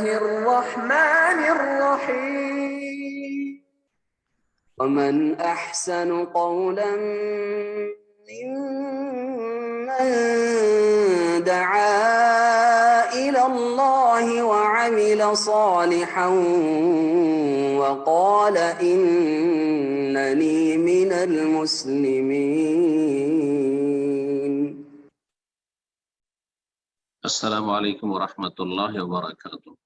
الرحمن الرحيم. ومن أحسن قولا ممن دعا إلى الله وعمل صالحا وقال إنني من المسلمين. السلام عليكم ورحمة الله وبركاته.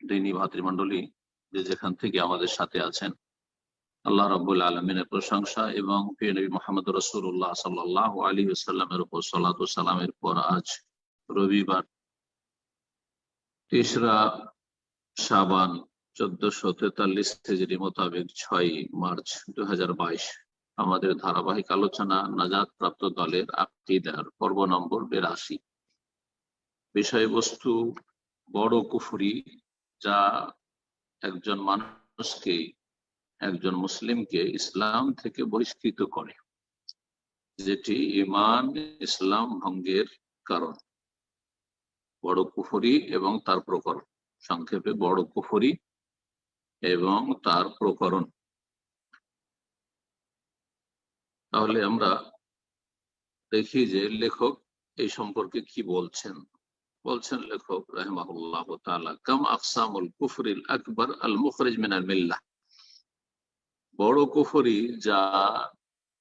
দিনী ভাতৃমণ্ডলী যে যেখান থেকে আমাদের সাথে আছেন, আল্লাহ রাবুল আলমিনের প্রশংসা এবং প্রিয় নবী মোহাম্মদ রসুল্লাহ সাল্লাহ আলী সাল্লামের উপর সাল্লাহ সালামের পর আজ রবিবার তেসরা সাবান চোদ্দশো তেতাল্লিশ হেজরি মোতাবেক ছয় মার্চ দু হাজার বাইশ আমাদের ধারাবাহিক আলোচনা নাজাদ প্রাপ্ত দলের আকিদার পর্ব নম্বর বিরাশি। বিষয়বস্তু বড় কুফুরি যা একজন মানুষকে, একজন মুসলিমকে ইসলাম থেকে বহিষ্কৃত করে, যেটি ইমান ইসলাম ভঙ্গের কারণ। বড় কুফরি এবং তার প্রকরণ, সংক্ষেপে বড় কুফরি এবং তার প্রকরণ। তাহলে আমরা দেখি যে লেখক এই সম্পর্কে কি বলছেন। বলছেন লেখক রহমাহুল্লাহ কাম আকসামুল কুফরিল আকবর আল মুখরিজ মিনাল মিল্লাহ? বড় কুফরি যা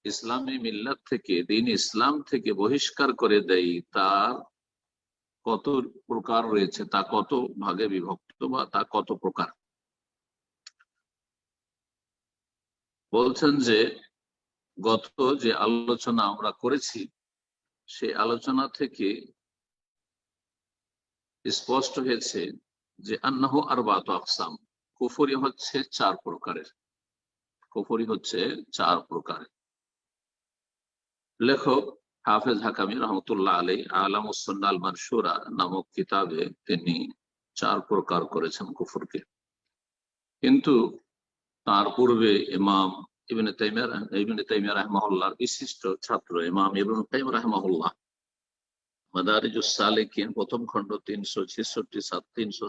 ইসলামী মিল্লাত থেকে, দিন ইসলাম থেকে বহিষ্কার করে দেয়, তার কত প্রকার রয়েছে, তা কত ভাগে বিভক্ত বা তা কত প্রকার? বলছেন যে, গত যে আলোচনা আমরা করেছি, সেই আলোচনা থেকে স্পষ্ট হয়েছে যে আন্নাহ আর বাত আকসাম, কুফরি হচ্ছে চার প্রকারের। কুফরি হচ্ছে চার প্রকারের লেখক হাফেজ হাকামি রহমতুল্লাহ আলী আলাম আল মানসুরা নামক কিতাবে তিনি চার প্রকার করেছেন কুফরকে। কিন্তু তার পূর্বে ইমাম ইবনে তাইমিয়া ইবনে তাইমিয়া রহমাহুল্লাহর বিশিষ্ট ছাত্র ইমাম ইবনে তাইম রহমাহুল্লাহ মাদারিজুস সালেকিন প্রথম খণ্ড তিনশো ছেষট্টি, সাত, তিনশো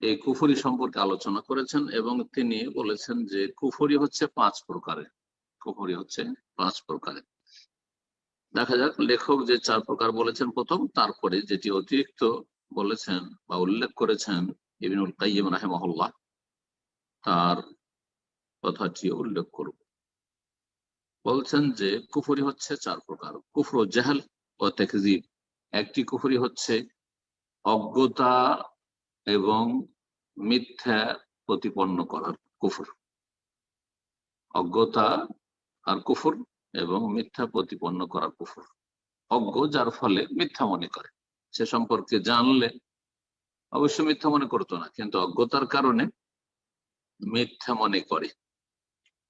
এই কুফরি সম্পর্কে আলোচনা করেছেন এবং তিনি বলেছেন যে কুফরি হচ্ছে পাঁচ কুফরি হচ্ছে পাঁচ দেখা যাক, লেখক যে চার প্রকার বলেছেন প্রথম, তারপরে যেটি অতিরিক্ত বলেছেন বা উল্লেখ করেছেন ইবিনুল কাইম রাহেমহল্লা তার কথাটি উল্লেখ করব। বলছেন যে কুফরি হচ্ছে চার প্রকার, কুফর জাহাল ও তেকজিব। একটি কুফরি হচ্ছে অজ্ঞতা এবং মিথ্যা প্রতিপন্ন করার কুফর। অজ্ঞতা আর কুফর এবং মিথ্যা প্রতিপন্ন করার কুফর। অজ্ঞ যার ফলে মিথ্যা মনে করে। সে সম্পর্কে জানলে অবশ্য মিথ্যা মনে করতো না, কিন্তু অজ্ঞতার কারণে মিথ্যা মনে করে।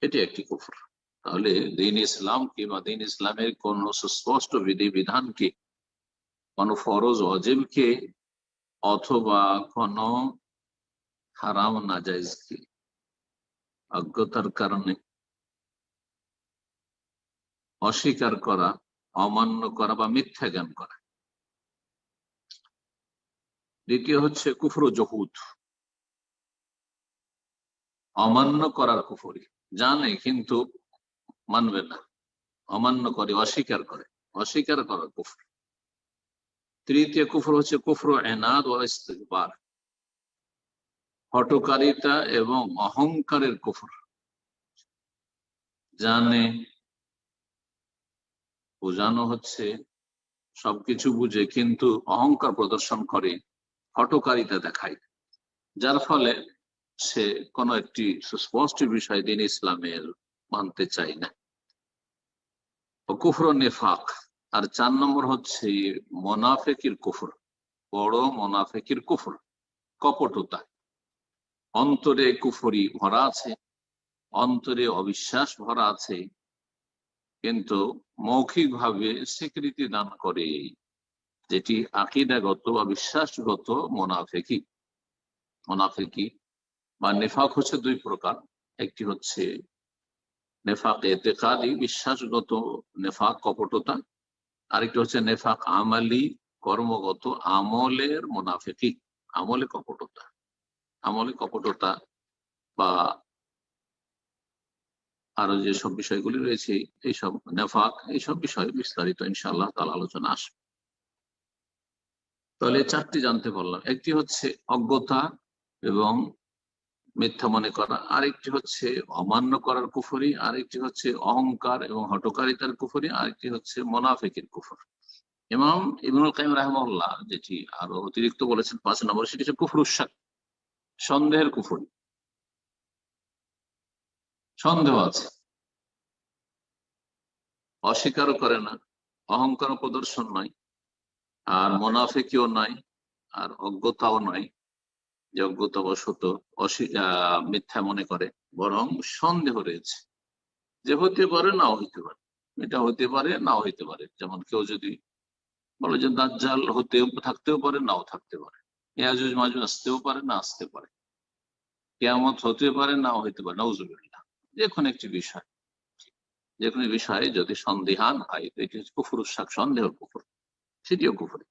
এটি একটি কুফর। তাহলে দিন ইসলাম কিংবা দিন ইসলামের কোন সুস্পষ্ট বিধি বিধানকে, কোন ফরজ অজেবকে অথবা কোন হারাম নাজাইজকে অজ্ঞতার কারণে অস্বীকার করা, অমান্য করা বা মিথ্যা জ্ঞান করা। দ্বিতীয় হচ্ছে কুফর জহুদ। অমান্য করার কুফরি। জানে, কিন্তু মানবে না। অমান্য করে, অস্বীকার করে। অস্বীকার করার কুফর। তৃতীয় কুফর হচ্ছে কুফর এনাদ ও ইস্তেকবার হটকারিতা এবং অহংকারের কুফর। জানে, বোঝানো হচ্ছে, সবকিছু বুঝে কিন্তু অহংকার প্রদর্শন করে হটকারিতা দেখায়। যার ফলে সে কোনো একটি সুস্পষ্ট বিষয় দিন ইসলামের মানতে চায় না। কুফর নেফাক। আর চার নম্বর হচ্ছে মোনাফেকির কুফর। বড় মোনাফেকির কুফর। কপটতা। অন্তরে কুফরি ভরা আছে, অন্তরে অবিশ্বাস ভরা আছে, কিন্তু মৌখিক ভাবে স্বীকৃতি দান করে যেটি আকিদাগত বা বিশ্বাসগত মোনাফেকি। মোনাফেকি বা নেফাক হচ্ছে দুই প্রকার। একটি হচ্ছে নেফাক, এতেকাদি, বিশ্বাসগত নেফাক, কপটতা। আরেকটি হচ্ছে নেফাক আমালি, কর্মগত আমলের মোনাফেকি, আমলে কপটতা। আমলে কপটতা বা আরও যেসব বিষয়গুলি রয়েছে, এইসব নেফাক, এইসব বিষয়ে বিস্তারিত ইনশাল্লাহ তার আলোচনা আসবে। তাহলে চারটি জানতে পারলাম। একটি হচ্ছে অজ্ঞতা এবং মিথ্যা মনে করা। আরেকটি হচ্ছে অমান্য করার কুফরি, আরেকটি হচ্ছে অহংকার এবং হটকারিতার কুফরি, আরেকটি হচ্ছে মোনাফেকের কুফর। ইমাম ইবনুল কাইম রাহমাল্লাহ যেটি আরও অতিরিক্ত বলেছেন, পাঁচ নম্বর, সেটি হচ্ছে কুফর উৎসাক সন্দেহের কুফরি। সন্দেহ আছে। অস্বীকারও করে না অহংকার প্রদর্শন নয়, আর মোনাফেকিও নয়, আর অজ্ঞতাও নয়। যে অজ্ঞতাবশত মিথ্যা মনে করে, বরং সন্দেহ রয়েছে যে হতে পারে, নাও হইতে পারে। এটা হতে পারে, নাও হইতে পারে। যেমন কেউ যদি বলে যে দাজ্জাল হতেও থাকতেও পারে, নাও থাকতে পারে। ইয়াজুজ মাজুজ আসতেও পারে, না আসতে পারে। কেয়ামত হতে পারে, নাও হইতে পারে। নজুবিল্লাহ যে কোনো একটি বিষয়। যে কোনো বিষয়ে যদি সন্দেহান হয় এটি হচ্ছে কুফুর সন্দেহ কুফুর। সেটিও কুফুরি।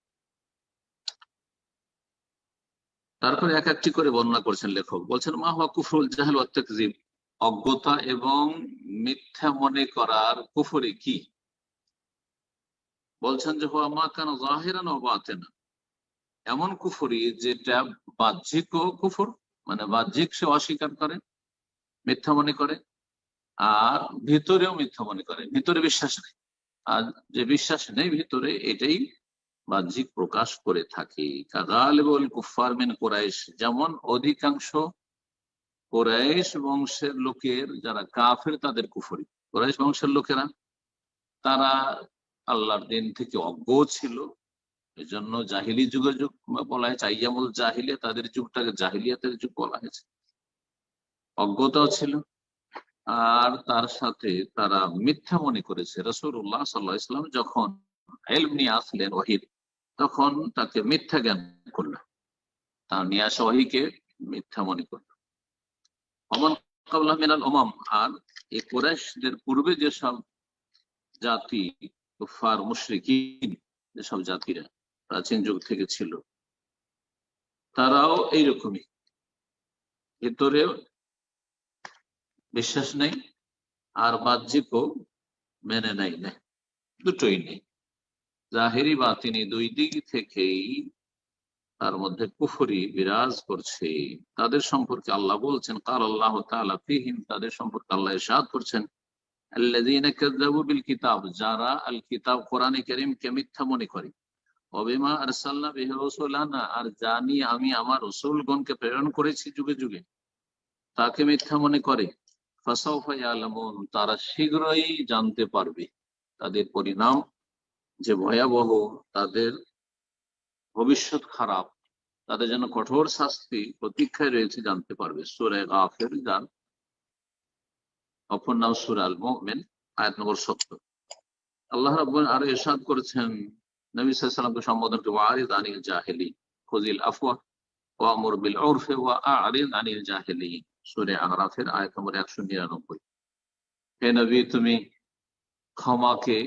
তারপরে এক একটি করে বর্ণনা করছেন লেখক। বলছেন, মা হওয়া কুফরুল জাহেল অত্যাকজিব অজ্ঞতা এবং মিথ্যা মনে করার কুফরি কি? বলছেন যে হওয়া মা কেন জাহেরান ও বাতেনা। এমন কুফরি যেটা বাহ্যিক কুফর মানে বাহ্যিক সে অস্বীকার করে, মিথ্যা মনে করে, আর ভিতরেও মিথ্যা মনে করে। ভিতরে বিশ্বাস নেই। আর যে বিশ্বাস নেই ভিতরে, এটাই বাহ্যিক প্রকাশ করে থাকে। মিন যেমন অধিকাংশ কোরাইশ বংশের লোকের, যারা কাফের, তাদের কুফরি। কোরাইশ বংশের লোকেরা, তারা আল্লাহর দিন থেকে অজ্ঞ ছিল। এই জন্য জাহিলি যুগে যুগ বলা হয়েছে, আইয়ামুল জাহিলিয়া, তাদের যুগটাকে জাহিলিয়াতের যুগ বলা হয়েছে। অজ্ঞতাও ছিল। আর তার সাথে তারা মিথ্যা মনে করেছে। রসুল্লাহ সাল্লাহ ইসলাম যখন এলম নিয়ে আসলেন ওহিদ তখন তাকে মিথ্যা জ্ঞান করল। তার নিয়ে আসা ওহিকে মিথ্যা মনে করল। অমন কাবলা মিনাল ওমাম, আর এই কোরাইশদের পূর্বে যেসব জাতি ফার মুশরিকিন যেসব জাতিরা প্রাচীন যুগ থেকে ছিল, তারাও এইরকমই। ভেতরে বিশ্বাস নেই, আর বাহ্যিকও মেনে নেয় না দুটোই নেই। জাহেরি বা তিনি দুই দিক থেকেই তার মধ্যে কুফরি বিরাজ করছে। তাদের সম্পর্কে আল্লাহ বলছেন, কাল আল্লাহ ফিহিম, তাদের সম্পর্কে আল্লাহ সাদ করছেন মিথ্যা মনে করে। আর জানি আমি আমার প্রেরণ করেছি যুগে যুগে, তাকে মিথ্যা মনে করে। ফাসাউফায়ালামুন তারা শীঘ্রই জানতে পারবে তাদের পরিণাম। যে ভয়াবহ তাদের ভবিষ্যৎ খারাপ, তাদের জন্য কঠোর শাস্তি প্রতীক্ষায় রয়েছে জানতে পারবে। সুরে গাফের যার অপর নাম সুরাল মোমেন আয়াত নম্বর সত্তর। আল্লাহ রাব্বুল আরও ইরশাদ করেছেন, নবী সম্বোধন করে ওয়ারিদ আনিল জাহেলি খুজিল আফওয়া ওয়া আমর বিল উরফি ওয়া আরিদ আনিল জাহেলি সূরা আরাফের আয়াত নম্বর 199 হে নবী, তুমি ক্ষমাকে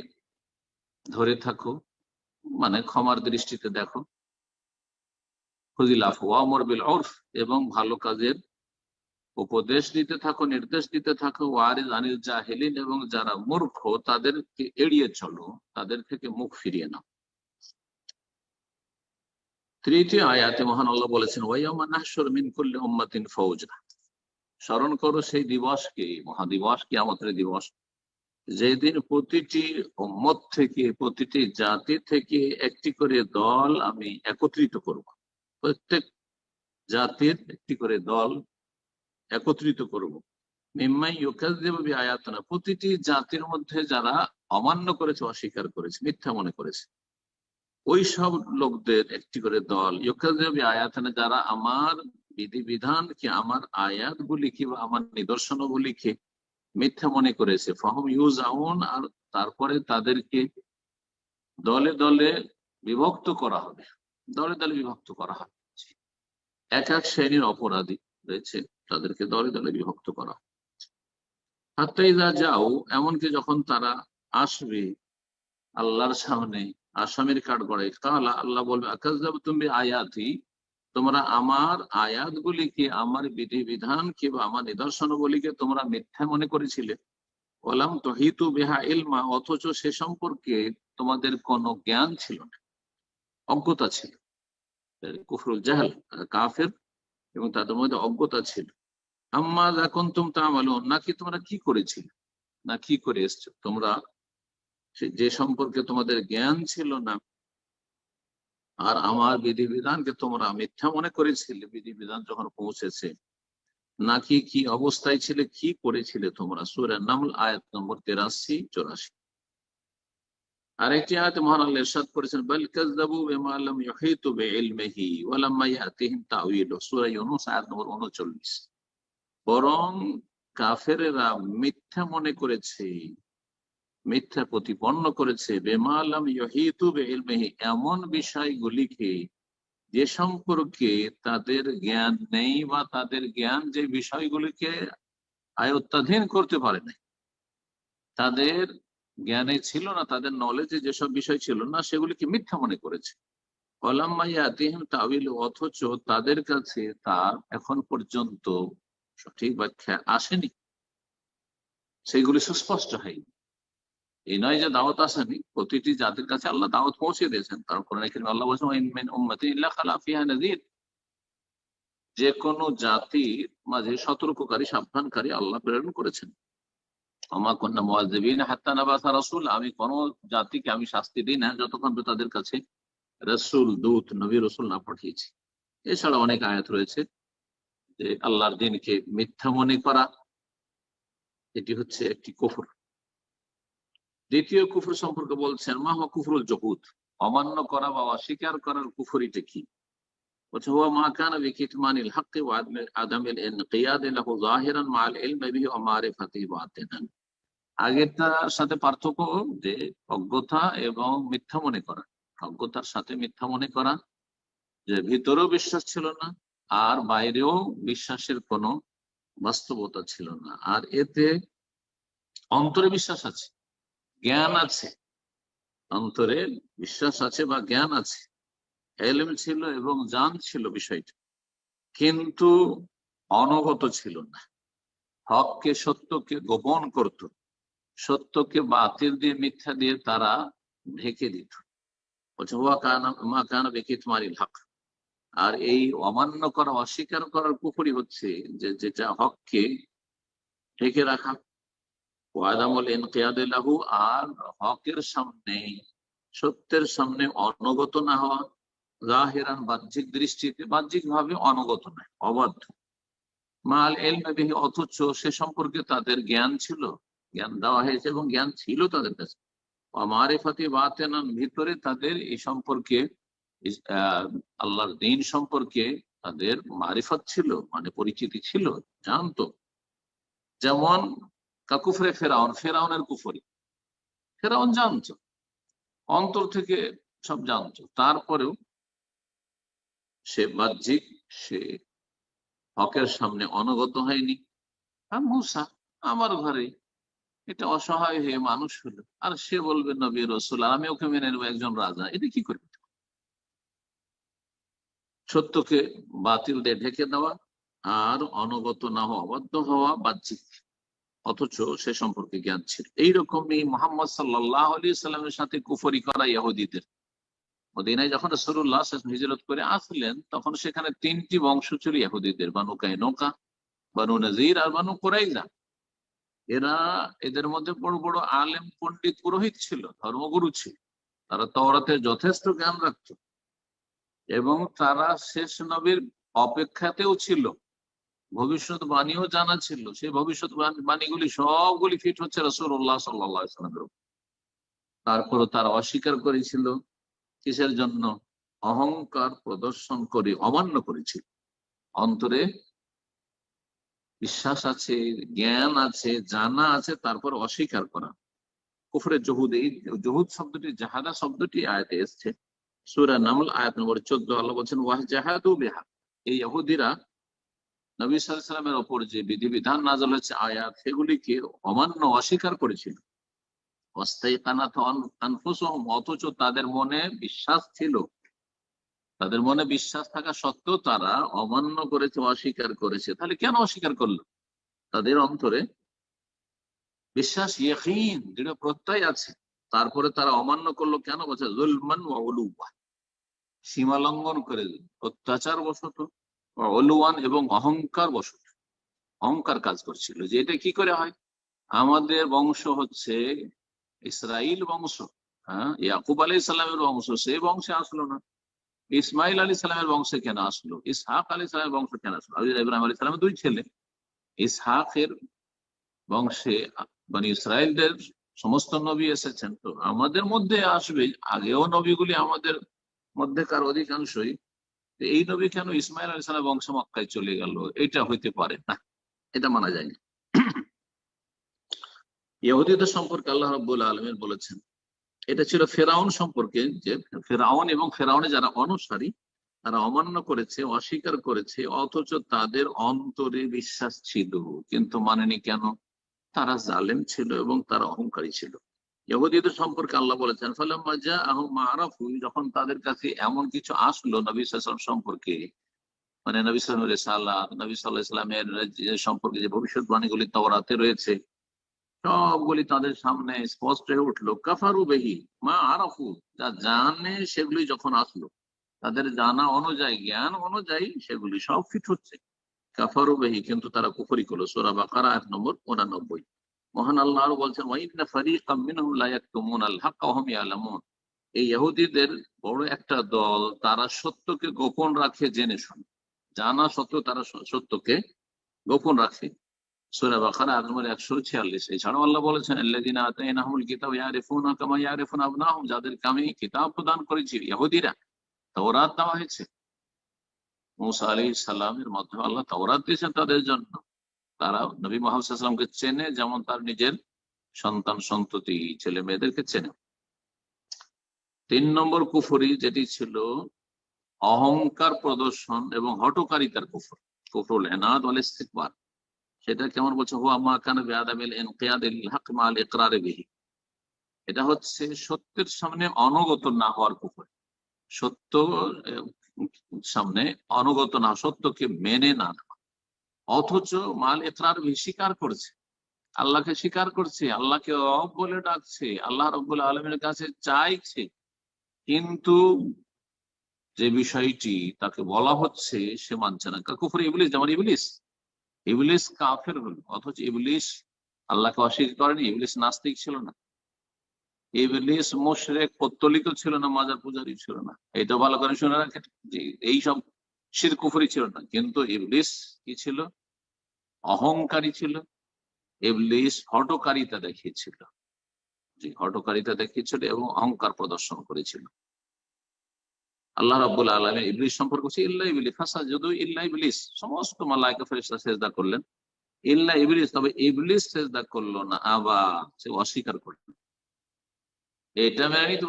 ধরে থাকো মানে ক্ষমার দৃষ্টিতে দেখো। আমর বিল উরফ, এবং ভালো কাজের উপদেশ দিতে থাকো, নির্দেশ দিতে থাকো। ওয়ারিদ আনিল জাহেলিন, এবং যারা মূর্খ, তাদেরকে এড়িয়ে চলো, তাদের থেকে মুখ ফিরিয়ে নাও। তৃতীয় আয়াতে মহান আল্লাহ বলেছেন ওয়াইয়ামা নাহশুর মিন কুল্লি উম্মাতিন ফৌজা স্মরণ করো সেই দিবসকে, মহাদিবস কি আমাদের দিবস। যেদিন প্রতিটি উম্মত থেকে, প্রতিটি জাতি থেকে একটি করে দল আমি একত্রিত করব। প্রত্যেক জাতির একটি করে দল একত্রিত করব। মিম্মাই ইউকাজ্জিবু বিআয়াতিনা, প্রতিটি জাতির মধ্যে যারা অমান্য করেছে, অস্বীকার করেছে, মিথ্যা মনে করেছে, ওই সব লোকদের একটি করে দল। ইউকাজবি আয়াতনে যারা আমার বিধিবিধান কি আমার আয়াত গুলিকে বা আমার নিদর্শন গুলিকে মিথ্যা মনে করেছে। ফহম ইউজ আউন আর তারপরে তাদেরকে দলে দলে বিভক্ত করা হবে। দলে দলে বিভক্ত করা হবে। এক এক শ্রেণির অপরাধী রয়েছে তাদেরকে দলে দলে বিভক্ত করা হবে। হাত্তাইজা যাও, এমনকি যখন তারা আসবে আল্লাহর সামনে আসামের কাঠ গড়ে তাহলে আল্লাহ বলবে আকাশ তুমি আয়াতি তোমরা আমার আয়াতগুলিকে, আমার বিধি বিধান কিংবা আমার নিদর্শনগুলিকে তোমরা মিথ্যা মনে করেছিলে। বললাম তহিতু বেহা ইলমা, অথচ সে সম্পর্কে তোমাদের কোনো জ্ঞান ছিল না, অজ্ঞতা ছিল। কুফরুল জাহাল কাফের এবং তাদের মধ্যে অজ্ঞতা ছিল। আম্মা এখন তুম তা আমালো নাকি তোমরা কি করেছিলে? না কি করে এসছো? তোমরা যে সম্পর্কে তোমাদের জ্ঞান ছিল না আর আমার বিধিবিধানকে তোমরা মিথ্যা মনে করেছিলে, বিধিবিধান যখন পৌঁছেছে, নাকি কি অবস্থায় ছিলে, কি করেছিলে তোমরা? সুরা নামল, আয়াত নম্বর তেরাশি, চৌরাশি। আরেকটি আয়াত মহান আল্লাহ করেছেন, বাল কাযযাবু বিমা লাম সূরা ইউনূস, আয়াত নম্বর 39 বরং কাফেরেরা মিথ্যা মনে করেছে মিথ্যা প্রতিপন্ন করেছে। বেমালাম ইহিতু বেইলমিহি, এমন বিষয়গুলিকে যে সম্পর্কে তাদের জ্ঞান নেই বা তাদের জ্ঞান যে বিষয়গুলিকে আয়ত্তাধীন করতে পারে নাই। তাদের জ্ঞানে ছিল না, তাদের নলেজে যেসব বিষয় ছিল না, সেগুলিকে মিথ্যা মনে করেছে। অথচ তাদের কাছে তার এখন পর্যন্ত সঠিক ব্যাখ্যা আসেনি। সেগুলি সুস্পষ্ট হয়নি। এই নয় যে দাওয়াত আসেনি, প্রতিটি জাতির কাছে আল্লাহ দাওয়াত পৌঁছে দিয়েছেন। তারপরে এখানে আল্লাহ বলছেন, "ওয়া ইন ইল্লা খালা ফিহা নাযীর।" যে কোনো জাতির মাঝে সতর্ককারী, সাবধানকারী আল্লাহ প্রেরণ করেছেন। আমা কন্যা মুআযযিবিন হাত্তা নাবাসা রাসূল। আমি কোন জাতিকে আমি শাস্তি দিই না, যতক্ষণ তাদের কাছে রসুল, দূত, নবী, রসুল না পাঠিয়েছি। এছাড়া অনেক আয়াত রয়েছে যে আল্লাহর দিনকে মিথ্যা মনে করা, এটি হচ্ছে একটি কুফর। দ্বিতীয় কুফর সম্পর্কে বলছেন মা হওয়া কুফরুল জহুদ, অমান্য করা বা অস্বীকার করার কুফরিটা কি? এবং মিথ্যা মনে করা। সাথে মিথ্যা মনে করা, যে ভিতরেও বিশ্বাস ছিল না, আর বাইরেও বিশ্বাসের কোনো বাস্তবতা ছিল না। আর এতে অন্তরে বিশ্বাস আছে। জ্ঞান আছে। অন্তরে বিশ্বাস আছে বা জ্ঞান আছে। এলেম ছিল এবং জান ছিল বিষয়টা। কিন্তু অনগত ছিল না। হককে, সত্যকে গোপন করত। সত্যকে বাতিল দিয়ে, মিথ্যা দিয়ে তারা ঢেকে দিত। মা কানা হক। আর এই অমান্য করা, অস্বীকার করার পুকুরি হচ্ছে যে, যেটা হককে ঢেকে রাখা ওয়াদামুল ইনকিয়াদিল্লাহু আর হকের সামনে, সত্যের সামনে না হওয়া বাহ্যিক দৃষ্টিতে বাহ্যিক ভাবে নয়, অবাধ্য। মাল অথচ সে সম্পর্কে তাদের জ্ঞান ছিল, জ্ঞান দেওয়া হয়েছে এবং জ্ঞান ছিল তাদের কাছে। মারেফাতি বাতেনান, ভিতরে তাদের এই সম্পর্কে আল্লাহর দিন সম্পর্কে তাদের মারিফত ছিল মানে পরিচিতি ছিল, জানতো। যেমন কাকুফরে ফেরাউন, ফেরাউনের কুফরি। ফেরাউন জানতো, অন্তর থেকে সব জানতো। তারপরেও সে বাহ্যিক, সে হকের সামনে অনগত হয়নি। আর মুসা, আমার ঘরে, এটা অসহায় হয়ে মানুষ হলো। আর সে বলবে, নবী রসুল, আমি ওকে মেনে নেব, একজন রাজা। এটা কি করবে সত্যকে বাতিল দিয়ে ঢেকে দেওয়া আর অনগত না হওয়া, অবাধ্য হওয়া বাহ্যিক। অথচ সে সম্পর্কে জ্ঞান ছিল। এইরকমই মোহাম্মদ সাল্লাহ আলী সাল্লামের সাথে কুফরি করা ইহুদিদের। মদিনায় যখন রসুল্লাহ হিজরত করে আসলেন, তখন সেখানে তিনটি বংশ ছিল ইহুদিদের, বানু কাইনোকা, বানু নজির আর বানু কোরাইজা এরা এদের মধ্যে বড় বড় আলেম, পণ্ডিত, পুরোহিত ছিল, ধর্মগুরু ছিল। তারা তওরাতে যথেষ্ট জ্ঞান রাখত। এবং তারা শেষ নবীর অপেক্ষাতেও ছিল। ভবিষ্যৎ বাণীও জানা ছিল, সেই ভবিষ্যৎ বাণীগুলি সবগুলি ফিট হচ্ছে রসুল্লাহ সাল্লামের উপর। তারপরে তারা অস্বীকার করেছিল, কিসের জন্য? অহংকার প্রদর্শন করে, অমান্য করেছিল অন্তরে বিশ্বাস আছে, জ্ঞান আছে, জানা আছে, তারপর অস্বীকার করা। কুফরের জহুদ, এই জহুদ শব্দটি, জাহাদা শব্দটি আয়াতে এসছে। সুরা নামল, আয়াত নম্বর চোদ্দ, আল্লাহ বলছেন ওয়াহ জাহাদু বেহা। এই ইহুদিরা নবী সাল্লামের ওপর যে বিধিবিধান নাজল হচ্ছে আয়াত, সেগুলিকে অমান্য, অস্বীকার করেছিল। অথচ তাদের মনে বিশ্বাস ছিল। তাদের মনে বিশ্বাস থাকা সত্ত্বেও তারা অমান্য করেছে, অস্বীকার করেছে। তাহলে কেন অস্বীকার করল? তাদের অন্তরে বিশ্বাস ইয়কিন, দৃঢ় প্রত্যয় আছে। তারপরে তারা অমান্য করল কেন? বলছে, জুলমান সীমা লঙ্ঘন করে অত্যাচার বশত অলুয়ান এবং অহংকার বশত অহংকার কাজ করছিল। যে এটা কি করে হয়? আমাদের বংশ হচ্ছে ইসরাইল বংশ। হ্যাঁ? ইয়াকুব আলী সাল্লামের বংশ। সে বংশে আসলো না। ইসমাইল আলী সালামের বংশে কেন আসলো? ইসহাক আলী সালামের বংশ কেন আসলো? ইব্রাহিম আলী সালামের দুই ছেলে। ইসহাকের বংশে মানে ইসরায়েলদের সমস্ত নবী এসেছেন। তো আমাদের মধ্যে আসবে। আগেও নবীগুলি আমাদের মধ্যেকার অধিকাংশই এই নবী কেন ইসমাইল আলী সালাম বংশ মক্কায় চলে গেল? এটা হইতে পারে না। এটা মানা যায় না ইহুদিদের সম্পর্কে আল্লাহ রাব্বুল আলমের বলেছেন, এটা ছিল ফেরাউন সম্পর্কে যে ফেরাউন এবং ফেরাউনে যারা অনুসারী, তারা অমান্য করেছে, অস্বীকার করেছে, অথচ তাদের অন্তরে বিশ্বাস ছিল, কিন্তু মানেনি কেন? তারা জালেম ছিল এবং তারা অহংকারী ছিল। ইহুদিদের সম্পর্কে আল্লাহ বলেছেন আরাফু যখন তাদের কাছে এমন কিছু আসলো নবী সাল্লাল্লাহু সম্পর্কে মানে নবী সাল্লাল্লাহু আলাইহি সাল্লাম নবী আলাইহি যে সম্পর্কে যে ভবিষ্যৎবাণীগুলি তাওরাতে রয়েছে, সবগুলি তাদের সামনে স্পষ্ট হয়ে উঠল, কাফারু বেহি মা আরাফু যা জানে সেগুলি যখন আসলো, তাদের জানা অনুযায়ী, জ্ঞান অনুযায়ী সেগুলি সব ফিট হচ্ছে, কাফারু বেহি কিন্তু তারা কুফরি করল, সোরা বাকারা এক নম্বর উনানব্বই। মহান আল্লাহ আরও বলছেন ওয়াইন্না ফারিকাম মিনহুম লা ইয়াকতুমুন আল ওয়া হুম ইয়ালামুন। এই ইহুদিদের বড় একটা দল, তারা সত্যকে গোপন রাখে, জেনে শুনে। জানা সত্ত্বেও তারা সত্যকে গোপন রাখে। সূরা বাকারা আয়াত নম্বর 146 এছাড়াও আল্লাহ বলেছেন, আল্লাযিনা কিতাব ইয়ারিফুনা কামা ইয়ারিফুনা আবনাহুম। যাদেরকে আমি কিতাব প্রদান করেছি, ইহুদিরা, তাওরাত দেওয়া হয়েছে। মুসা আলাইহিস সালামের মাধ্যমে আল্লাহ তাওরাত দিয়েছেন তাদের জন্য। তারা নবী মোহাম্মদ সাল্লামকে চেনে, যেমন তার নিজের সন্তান সন্ততি, ছেলে মেয়েদেরকে চেনে। তিন নম্বর কুফরি যেটি ছিল অহংকার প্রদর্শন এবং হটকারিতার কুফর, কুফরুল এনাদ ওয়াল ইস্তিকবার। সেটা কেমন বলছে? হুয়া মা কানা বিআদামিল ইনকিয়াদিল হক মাল ইকরার বিহি। এটা হচ্ছে সত্যের সামনে অনুগত না হওয়ার কুফর। সত্য সামনে অনুগত না, সত্যকে মেনে না। অথচ মাল বিহি স্বীকার করছে। আল্লাহকে স্বীকার করছে, আল্লাহকে রব বলে ডাকছে, আল্লাহ রব্বুল আলমের কাছে চাইছে। কিন্তু যে বিষয়টি তাকে বলা হচ্ছে, সে মানছে না। কুফর ইবলিস, যেমন ইবলিস। ইবলিস কাফের হল, অথচ ইবলিস আল্লাহকে অস্বীকার করেনি, ইবলিস নাস্তিক ছিল না। ইবলিস মোশরেক পত্তলিক ছিল না, মাজার পূজারি ছিল না। এটা ভালো করে শুনে রাখেন যে এইসব শির কুফরি ছিল না। কিন্তু ইবলিস কি ছিল? অহংকারী ছিল ইবলিস হটকারিতা দেখিয়েছিল। যে হটকারিতা দেখিয়েছিল এবং অহংকার প্রদর্শন করেছিল। আল্লাহ ইবলিস সম্পর্কে হচ্ছে ফাসা সমস্ত সেজদা করলেন। ইল্লা তবে করল না সে অস্বীকার করল। এটা মেনে নিতে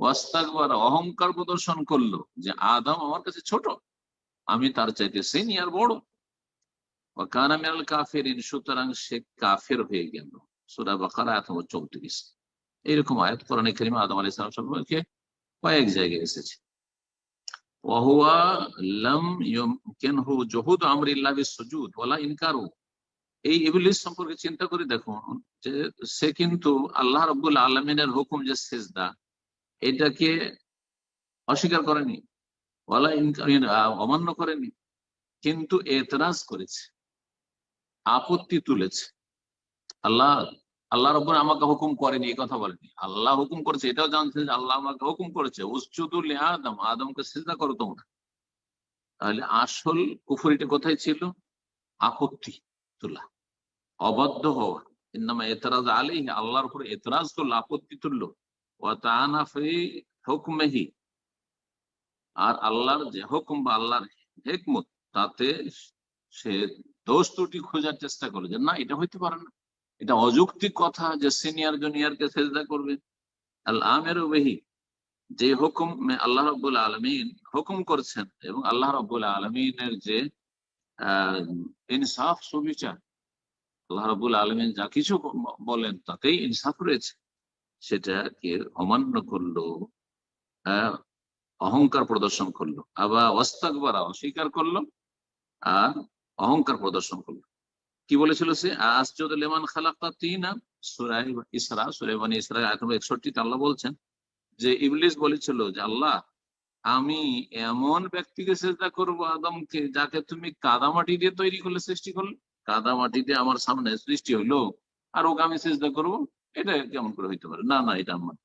ওয়াস্তাকবার অহংকার প্রদর্শন করল যে আদম আমার কাছে ছোট, আমি তার চাইতে সিনিয়র বড়। ওয়াকানা মিনাল কাফিরিন সুতরাং সে কাফের হয়ে গেল। সূরা আয়াত নম্বর 34 এরকম আয়াত আদম আলাইহিস সালাম সম্পর্কে কয়েক জায়গায় এসেছে। ইনকারু। সম্পর্কে চিন্তা করে দেখুন যে সে কিন্তু আল্লাহ রাব্বুল আলামিনের হুকুম যে সিজদা, এটাকে অস্বীকার করেনি। ওয়ালা ইনকার অমান্য করেনি। কিন্তু এতরাজ করেছে। আপত্তি তুলেছে। আল্লাহ আল্লাহ রব্বুল আমাকে হুকুম করেনি, এই কথা বলেনি। আল্লাহ হুকুম করেছে, এটাও জানছে যে আল্লাহ আমাকে হুকুম করেছে উসজুদুল আদম আদমকে সিজদা করো তোমরা। তাহলে আসল কুফরিটা কোথায় ছিল? আপত্তি তোলা, অবাধ্য হওয়া। ইন্নামা এতরাজ আলী আল্লাহর উপর এতরাজ করল আপত্তি তুললো। ফি আর আল্লাহর যে হুকুম বা আল্লাহর হেকমত, তাতে সে দোষ ত্রুটি খোঁজার চেষ্টা করল যে, না, এটা হইতে পারে না। এটা অযৌক্তিক কথা যে, সিনিয়র, জুনিয়রকে সেজদা করবে। আল আমের বেহি, যে হুকুম আল্লাহ রব্বুল আলমিন হুকুম করছেন এবং আল্লাহ রব্বুল আলমিনের যে ইনসাফ সুবিচার, আল্লাহ রব্বুল আলমিন যা কিছু বলেন তাতেই ইনসাফ রয়েছে। সেটাকে অমান্য করল? অহংকার প্রদর্শন করল। আবার অস্তাকবারা অস্বীকার করল। আর অহংকার প্রদর্শন করল। কি বলেছিল সে? আসজদ লেমান খালাক্তা তিনা? সুরাই ইসরা সুরাইবানি ইসরা আয়তম একষট্টিতে আল্লাহ বলছেন যে, ইবলিস বলেছিল যে, আল্লাহ, আমি এমন ব্যক্তিকে চেষ্টা করব আদমকে যাকে তুমি কাদামাটি দিয়ে তৈরি করলে সৃষ্টি করলে। কাদামাটি দিয়ে আমার সামনে সৃষ্টি হইল আর ওকে আমি চেষ্টা করব। এটা কেমন করে হইতে পারে? না না, এটা আমার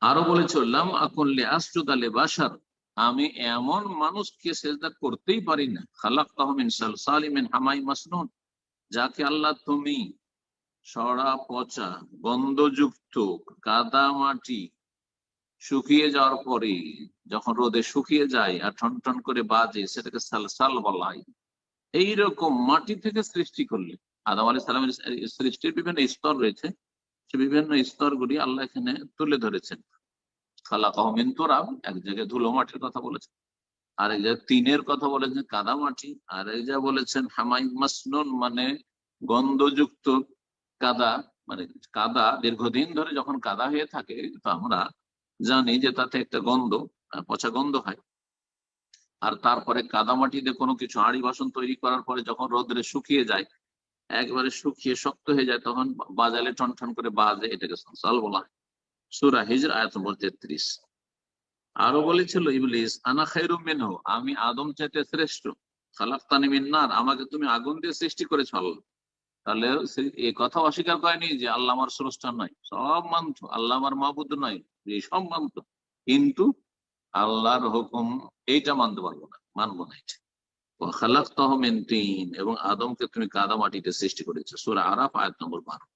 আরও বলেছিলাম আকল্লে আলে বাসার আমি এমন মানুষকে সেজদা করতেই পারি না। খালাক তাহমিন সালিমিন হামাই মাসনুন, যাকে আল্লাহ তুমি সরা পচা, গন্ধযুক্ত, কাদা মাটি শুকিয়ে যাওয়ার পরে যখন রোদে শুকিয়ে যায় আর ঠন ঠন করে বাজে, সেটাকে সালসাল বলা হয়। এইরকম মাটি থেকে সৃষ্টি করলে, আদম আলী সালামের সৃষ্টির বিভিন্ন স্তর রয়েছে। সে বিভিন্ন স্তরগুলি আল্লাহ এখানে তুলে ধরেছেন। খালা কহমিন তোরাব এক জায়গায় ধুলো মাটির কথা বলেছেন। আর এক জায়গায় তিনের কথা বলেছেন, কাদা মাটি। আর এক জায়গায় বলেছেন, হামাই মাসনুন মানে গন্ধযুক্ত কাদা মানে কাদা দীর্ঘদিন ধরে যখন কাদা হয়ে থাকে, তো আমরা জানি যে তাতে একটা গন্ধ পচা গন্ধ হয়। আর তারপরে কাদা মাটিতে কোনো কিছু আড়ি বাসন তৈরি করার পরে যখন রোদ্রে শুকিয়ে যায়, একবারে শুকিয়ে শক্ত হয়ে যায়, তখন বাজালে টন করে বাজে, এটাকে সংসাল বলা হয়। সুরা হিজর আয়াত নম্বর তেত্রিশ। আরও বলেছিল ইবলিস, আনা খাইরু মিনহ, আমি আদম চাইতে শ্রেষ্ঠ। খালাক্তানি মিন্নার আমাকে তুমি আগুন দিয়ে সৃষ্টি করেছ আল্লাহ। তাহলে এই কথা অস্বীকার করেনি যে আল্লাহ আমার স্রষ্টা নয়। সব মানত, আল্লাহ আমার মাহবুদ নয়। এই সব মানত। কিন্তু আল্লাহর হুকুম এইটা মানতে পারব না, মানবো না এটা। খালাক তহমেন তিন, এবং আদমকে তুমি কাদা মাটিতে সৃষ্টি করেছ। সুরা আরাফ আয়াত নম্বর বারো।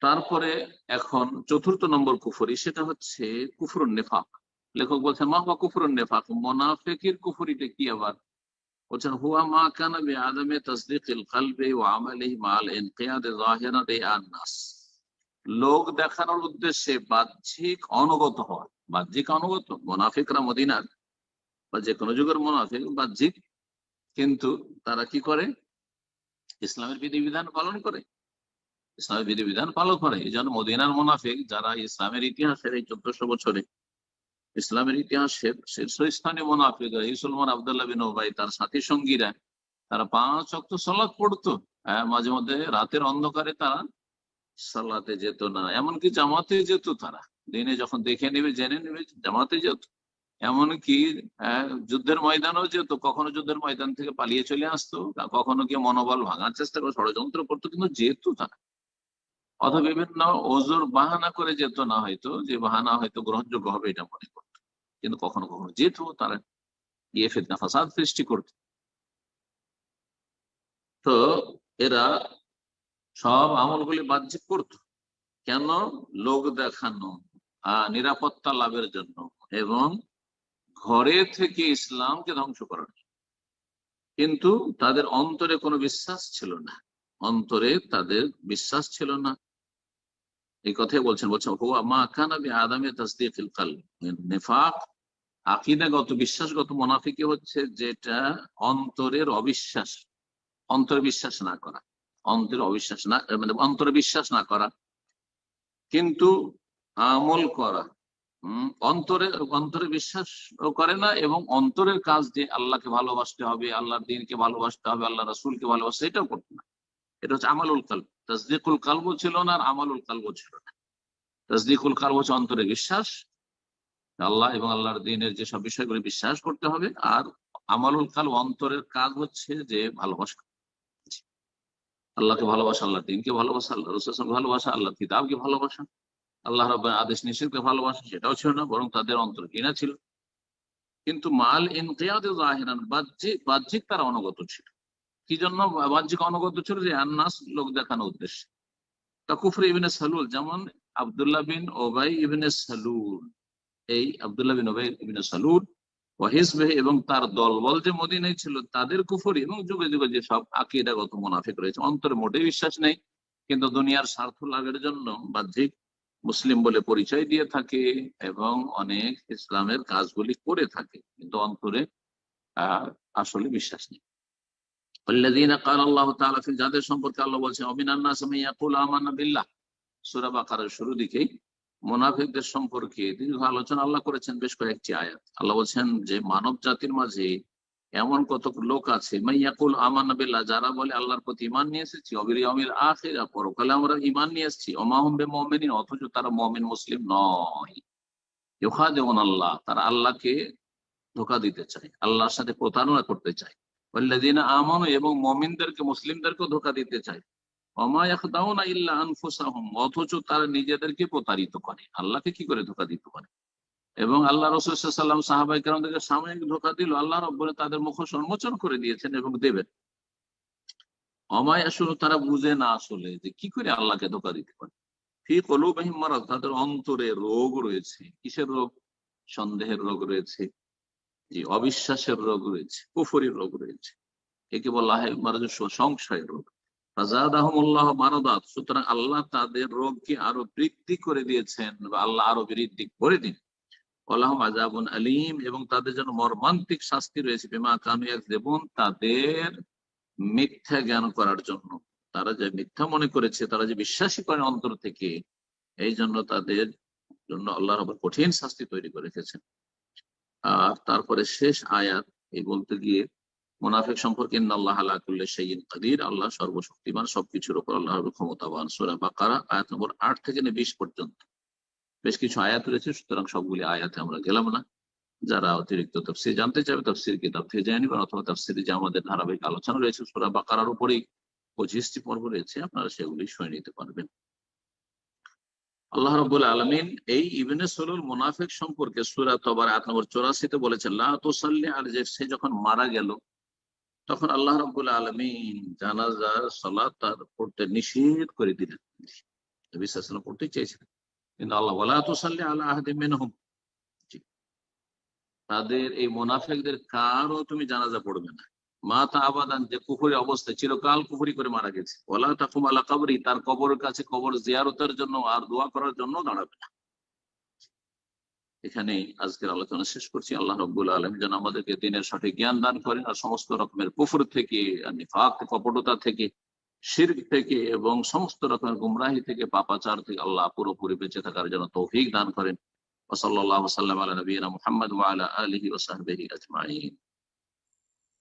তারপরে এখন চতুর্থ নম্বর কুফরি, সেটা হচ্ছে কুফর নেফাক। লেখক বলছেন, মা বা কুফর নেফাক? মোনাফেকির কুফরিটা কি আবার? বলছেন, হুয়া মা কানা বি আদমে তসদিকিল কলবে ও আমালিহি মাল ইনকিয়াদে যাহিরাতে আন-নাস লোক দেখানোর উদ্দেশ্যে বাহ্যিক অনুগত হওয়া, বাহ্যিক অনুগত, মোনাফিকরা মদিনার বা যে কোনো যুগের মোনাফিক, বাহ্যিক। কিন্তু তারা কি করে? ইসলামের বিধিবিধান পালন করে। ইসলামের বিধিবিধান পালন করে। এই জন্য মদিনার মোনাফিক যারা ইসলামের ইতিহাসের এই চোদ্দশো বছরে ইসলামের ইতিহাসের শীর্ষস্থানীয় মোনাফিক ইসলমান আবদুল্লাহ বিন ওবাই তার সাথী সঙ্গীরা, তারা পাঁচ অক্ত সলাৎ পড়তো। হ্যাঁ মাঝে মধ্যে রাতের অন্ধকারে তারা সালাতে যেত না। এমনকি জামাতে যেত তারা। দিনে যখন দেখে নেবে, জেনে নেবে, জামাতে যেত। এমনকি যুদ্ধের ময়দানও যেত। কখনো যুদ্ধের ময়দান থেকে পালিয়ে চলে আসতো, কখনো কি মনোবল ভাঙার চেষ্টা করে, ষড়যন্ত্র করতো, কিন্তু যেত তারা। অথবা বিভিন্ন ওজোর বাহানা করে যেত না হয়তো, যে বাহানা হয়তো গ্রহণযোগ্য হবে এটা মনে করত। কিন্তু কখনো কখনো যেত তারা গিয়ে ফেতনা ফাসাদ সৃষ্টি করত। তো এরা সব আমলগুলি বাহ্যিক করত। কেন? লোক দেখানো আহ নিরাপত্তা লাভের জন্য এবং ঘরে থেকে ইসলামকে ধ্বংস করার কিন্তু তাদের অন্তরে কোনো বিশ্বাস ছিল না। অন্তরে তাদের বিশ্বাস ছিল না। এই কথাই বলছেন বলছেন, হুয়া মা কানাবি আদামে তাসদিকিল কাল নেফাক, আকিদাগত, বিশ্বাসগত মোনাফিকি হচ্ছে যেটা অন্তরের অবিশ্বাস, অন্তরে বিশ্বাস না করা, অন্তরে অবিশ্বাস না মানে অন্তরে বিশ্বাস না করা, কিন্তু আমল করা অন্তরে অন্তরে বিশ্বাস করে না এবং অন্তরের কাজ দিয়ে আল্লাহকে ভালোবাসতে হবে, আল্লাহর দিনকে ভালোবাসতে হবে আল্লাহ রসুলকে ভালোবাসতে এটাও করতে না। এটা হচ্ছে আমালুল কাল তাজদিকুল কালব ছিল না আর আমালুল কালবো ছিল না। তাজদিকুল কালব হচ্ছে অন্তরে বিশ্বাস। আল্লাহ এবং আল্লাহর দিনের যে যেসব বিষয়গুলি বিশ্বাস করতে হবে আর আমালুল কাল অন্তরের কাজ হচ্ছে যে ভালোবাসা। আল্লাহকে ভালোবাসা আল্লাহ দিনকে ভালোবাসা আল্লাহ রসুল ভালোবাসা আল্লাহ কিতাবকে ভালোবাসা, আল্লাহ আদেশ নিষেধকে ভালোবাসা সেটাও ছিল না, বরং তাদের অন্তর কিনা ছিল। কিন্তু মাল ইনকিয়াদে বাহ্যিক বাহ্যিক তারা অনুগত ছিল। কি জন্য বাহ্যিক অনুগত ছিল যে আন্নাস লোক দেখানো উদ্দেশ্যে। তা কুফর ইবিনে সালুল, যেমন আবদুল্লাহ বিন ওবাই ইবিনে সালুল, এই আবদুল্লাহ বিন ওবাই ইবিনে সালুল ওয়াহিসবে এবং তার দলবল যে মদিনায় ছিল, তাদের কুফরি এবং যুগে যুগে যে সব আকিদাগত মুনাফিক রয়েছে, অন্তরে মোটেই বিশ্বাস নেই। কিন্তু দুনিয়ার স্বার্থ লাভের জন্য বাহ্যিক মুসলিম বলে পরিচয় দিয়ে থাকে এবং অনেক ইসলামের কাজগুলি করে থাকে, কিন্তু অন্তরে আসলে বিশ্বাস নেই। যাদের সম্পর্কে আল্লাহ আমানা বিল্লাহ। সূরা বাকারার শুরু দিকেই মুনাফিকদের সম্পর্কে দীর্ঘ আলোচনা আল্লাহ করেছেন বেশ কয়েকটি আয়াত। আল্লাহ বলছেন যে, মানব জাতির মাঝে এমন কত লোক আছে মাইয়াকুল আমানা বিল্লাহ, যারা বলে আল্লাহর প্রতি ইমান নিয়ে এসেছি অবির অমির আখিরা পরকালে আমরা ইমান নিয়ে এসেছি অমাহুম বে অথচ তারা মুমিন মুসলিম নয়। ইউখাদিউন আল্লাহ তারা আল্লাহকে ধোকা দিতে চায়, আল্লাহর সাথে প্রতারণা করতে চায়। ওয়াল্লাযীনা আমানু এবং মুমিনদেরকে মুসলিমদেরকে ধোকা দিতে চায়। অথচ তারা নিজেদেরকে প্রতারিত করে। আল্লাহকে কি করে ধোকা দিতে পারে? এবং আল্লাহ রসুল সাল্লাম সাহাবাই কারণদেরকে সাময়িক ধোকা দিল। আল্লাহ রব্বরে তাদের মুখ উন্মোচন করে দিয়েছেন এবং দেবেন। অমায় আসলে তারা বুঝে না আসলে যে কি করে আল্লাহকে ধোকা দিতে পারে। ফি কলুবাহিম মারাদ, তাদের অন্তরে রোগ রয়েছে। কিসের রোগ? সন্দেহের রোগ রয়েছে। জি অবিশ্বাসের রোগ রয়েছে, কুফরির রোগ রয়েছে। একে বলা হয় মারাজ সংশয়ের রোগ। ফাজাদাহুমুল্লাহ মারাদাত, সুতরাং আল্লাহ তাদের রোগকে আরও বৃদ্ধি করে দিয়েছেন বা আল্লাহ আরও বৃদ্ধি করে দিন। আজাবুন আলিম, এবং তাদের জন্য মর্মান্তিক শাস্তি রয়েছে। বিমা কামিয়াক দেবন তাদের মিথ্যা জ্ঞান করার জন্য। তারা যে মিথ্যা মনে করেছে, তারা যে বিশ্বাসী করে অন্তর থেকে, এই জন্য তাদের জন্য আল্লাহর আবার কঠিন শাস্তি তৈরি করে রেখেছেন। আর তারপরে শেষ আয়াত, এই বলতে গিয়ে, মুনাফিক সম্পর্কে আল্লাহ আল্লাহ সর্বশক্তিমান, সবকিছুর উপর আল্লাহর ক্ষমতাবান। সূরা বাকারা, আয়াত নম্বর আট থেকে বিশ পর্যন্ত। বেশ কিছু আয়াত রয়েছে, সুতরাং সবগুলি আয়াতে আমরা গেলাম না। যারা অতিরিক্ত তফসির জানতে চাইবে, তফসির কিতাব থেকে জেনে নিবেন, অথবা তফসিরে যে আমাদের ধারাবাহিক আলোচনা রয়েছে, সূরা বাকারার উপরেই পঁচিশটি পর্ব রয়েছে, আপনারা সেগুলি শুনে নিতে পারবেন। আল্লাহ রবুল আলমিন এই ইবনে সলুল মুনাফিক সম্পর্কে সুরা তবার আট নম্বর চৌরাশিতে বলেছেন লাহসাল্লি আর যে সে যখন মারা গেল, তখন আল্লাহ রবুল আলমিন জানাজার সলাৎ তার পড়তে নিষেধ করে দিলেন। বিশ্বাস পড়তে চেয়েছিলেন। কিন্তু আল্লাহ বলা তোসাল্লি আল্লাহ আহদিন মেনহুম তাদের এই মোনাফেকদের কারও তুমি জানাজা পড়বে না। আবাদান যে অবস্থায় চিরকাল করে মারা গেছে। ওলা আল্লাহ কবরি, তার কবরের কাছে কবর জিয়ারতের জন্য আর দোয়া করার জন্য দাঁড়াবে না। এখানে আজকের আলোচনা শেষ করছি। আল্লাহ রব্বুল আলম যেন আমাদেরকে দিনের সঠিক জ্ঞান দান করেন আর সমস্ত রকমের কুফুর থেকে নিফাক, কপটতা থেকে, শির্ক থেকে এবং সমস্ত রকমের গুমরাহি থেকে, পাপাচার থেকে আল্লাহ পুরোপুরি বেঁচে থাকার জন্য তৌফিক দান করেন। ওসল্লাহ সাল্লাম আলা নবীনা মোহাম্মদ আলহি আজমাইন।